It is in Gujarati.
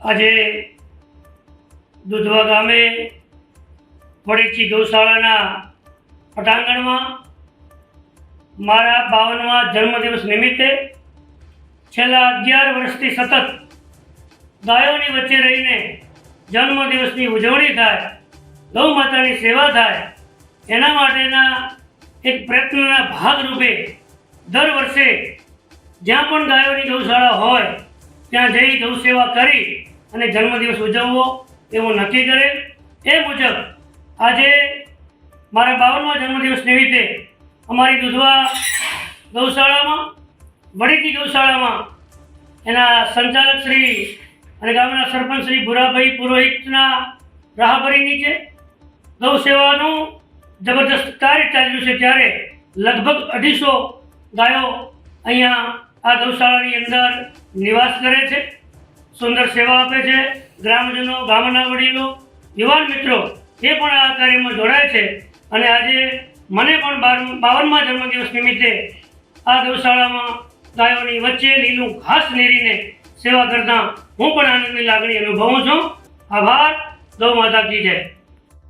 આજે દુધવા ગામે વડેચી ગૌશાળાના પટાંગણમાં મારા બાવનમાં જન્મદિવસ નિમિત્તે છેલ્લા અગિયાર વર્ષથી સતત ગાયોની વચ્ચે રહીને જન્મદિવસની ઉજવણી થાય, ગૌ માતાની સેવા થાય, એના માટેના એક પ્રયત્નના ભાગરૂપે દર વર્ષે જ્યાં પણ ગાયોની ગૌશાળા હોય ત્યાં જઈ ગૌ સેવા કરી અને જન્મદિવસ ઉજવવો એવું નક્કી કરેલ એ મુજબ આજે મારા બાવનમા જન્મદિવસ નિમિત્તે અમારી દુધવા ગૌશાળામાં, વડીકી ગૌશાળામાં એના સંચાલક શ્રી અને ગામના સરપંચ શ્રી ભુરાભાઈ પુરોહિતના રાહબરી નીચે ગૌ સેવાનું જબરદસ્ત કાર્ય ચાલી રહ્યું છે ત્યારે લગભગ અઢીસો ગાયો અહીંયા આ ગૌશાળાની અંદર નિવાસ કરે છે, સુંદર સેવા આપે છે, ગ્રામજનો, ગામના વડીલો, યુવાન મિત્રો, એ પણ આ કાર્યમાં જોડાય છે. અને આજે મને પણ બાર બાવનમાં જન્મદિવસ નિમિત્તે આ ગૌશાળામાં ગાયોની વચ્ચે લીલું ઘાસ નીરીને સેવા કરતા હું પણ આનંદની લાગણી અનુભવું છું. આભાર. ગૌ માતા કી જય.